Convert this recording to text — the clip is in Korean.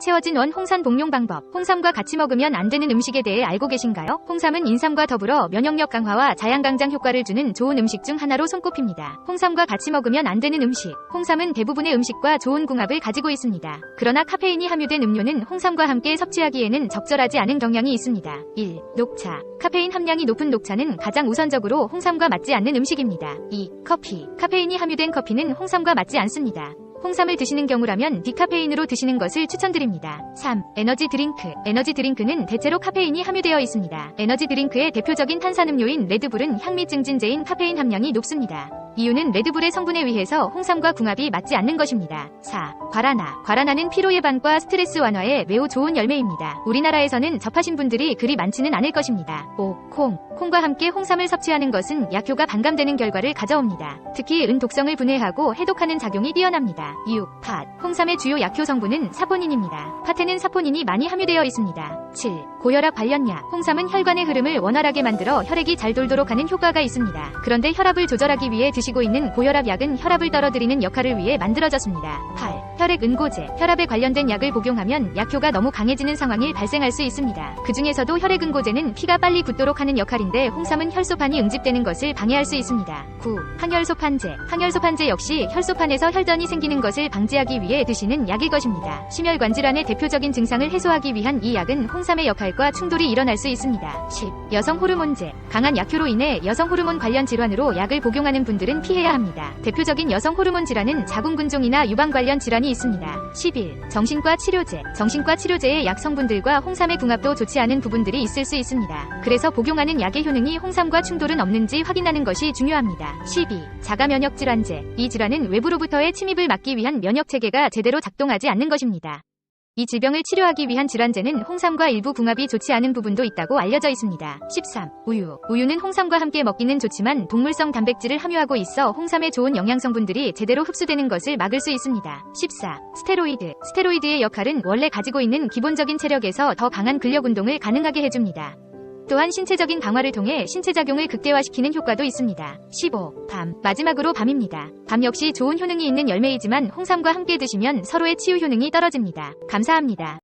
채워진 원 홍삼 복용 방법. 홍삼과 같이 먹으면 안 되는 음식에 대해 알고 계신가요? 홍삼은 인삼과 더불어 면역력 강화와 자양강장 효과를 주는 좋은 음식 중 하나로 손꼽힙니다. 홍삼과 같이 먹으면 안 되는 음식. 홍삼은 대부분의 음식과 좋은 궁합을 가지고 있습니다. 그러나 카페인이 함유된 음료는 홍삼과 함께 섭취하기에는 적절하지 않은 경향이 있습니다. 1. 녹차. 카페인 함량이 높은 녹차는 가장 우선적으로 홍삼과 맞지 않는 음식입니다. 2. 커피. 카페인이 함유된 커피는 홍삼과 맞지 않습니다. 홍삼을 드시는 경우라면 디카페인으로 드시는 것을 추천드립니다. 3. 에너지 드링크. 에너지 드링크는 대체로 카페인이 함유되어 있습니다. 에너지 드링크의 대표적인 탄산음료인 레드불은 향미 증진제인 카페인 함량이 높습니다. 이유는 레드불의 성분에 의해서 홍삼과 궁합이 맞지 않는 것입니다. 4. 과라나. 과라나는 피로 예방과 스트레스 완화에 매우 좋은 열매입니다. 우리나라에서는 접하신 분들이 그리 많지는 않을 것입니다. 5. 콩. 콩과 함께 홍삼을 섭취하는 것은 약효가 반감되는 결과를 가져옵니다. 특히 은 독성을 분해하고 해독하는 작용이 뛰어납니다. 6. 팥. 홍삼의 주요 약효 성분은 사포닌입니다. 팥에는 사포닌이 많이 함유되어 있습니다. 7. 고혈압 관련 약. 홍삼은 혈관의 흐름을 원활하게 만들어 혈액이 잘 돌도록 하는 효과가 있습니다. 그런데 혈압을 조절하기 위해 드시 고 있는 고혈압 약은 혈압을 떨어뜨리는 역할을 위해 만들어졌습니다. 8. 혈액 응고제. 혈압에 관련된 약을 복용하면 약효가 너무 강해지는 상황이 발생할 수 있습니다. 그 중에서도 혈액 응고제는 피가 빨리 굳도록 하는 역할인데 홍삼은 혈소판이 응집되는 것을 방해할 수 있습니다. 9. 항혈소판제. 항혈소판제 역시 혈소판에서 혈전이 생기는 것을 방지하기 위해 드시는 약일 것입니다. 심혈관 질환의 대표적인 증상을 해소하기 위한 이 약은 홍삼의 역할과 충돌이 일어날 수 있습니다. 10. 여성 호르몬제. 강한 약효로 인해 여성 호르몬 관련 질환으로 약을 복용하는 분들은 피해야 합니다. 대표적인 여성 호르몬 질환은 자궁근종이나 유방 관련 질환이 있습니다. 11. 정신과 치료제. 정신과 치료제의 약 성분들과 홍삼의 궁합도 좋지 않은 부분들이 있을 수 있습니다. 그래서 복용하는 약의 효능이 홍삼과 충돌은 없는지 확인하는 것이 중요합니다. 12. 자가 면역 질환제. 이 질환은 외부로부터의 침입을 막기 위한 면역 체계가 제대로 작동하지 않는 것입니다. 이 질병을 치료하기 위한 질환제는 홍삼과 일부 궁합이 좋지 않은 부분도 있다고 알려져 있습니다. 13. 우유. 우유는 홍삼과 함께 먹기는 좋지만 동물성 단백질을 함유하고 있어 홍삼의 좋은 영양성분들이 제대로 흡수되는 것을 막을 수 있습니다. 14. 스테로이드. 스테로이드의 역할은 원래 가지고 있는 기본적인 체력에서 더 강한 근력 운동을 가능하게 해줍니다. 또한 신체적인 강화를 통해 신체 작용을 극대화시키는 효과도 있습니다. 15. 밤. 마지막으로 밤입니다. 밤 역시 좋은 효능이 있는 열매이지만 홍삼과 함께 드시면 서로의 치유 효능이 떨어집니다. 감사합니다.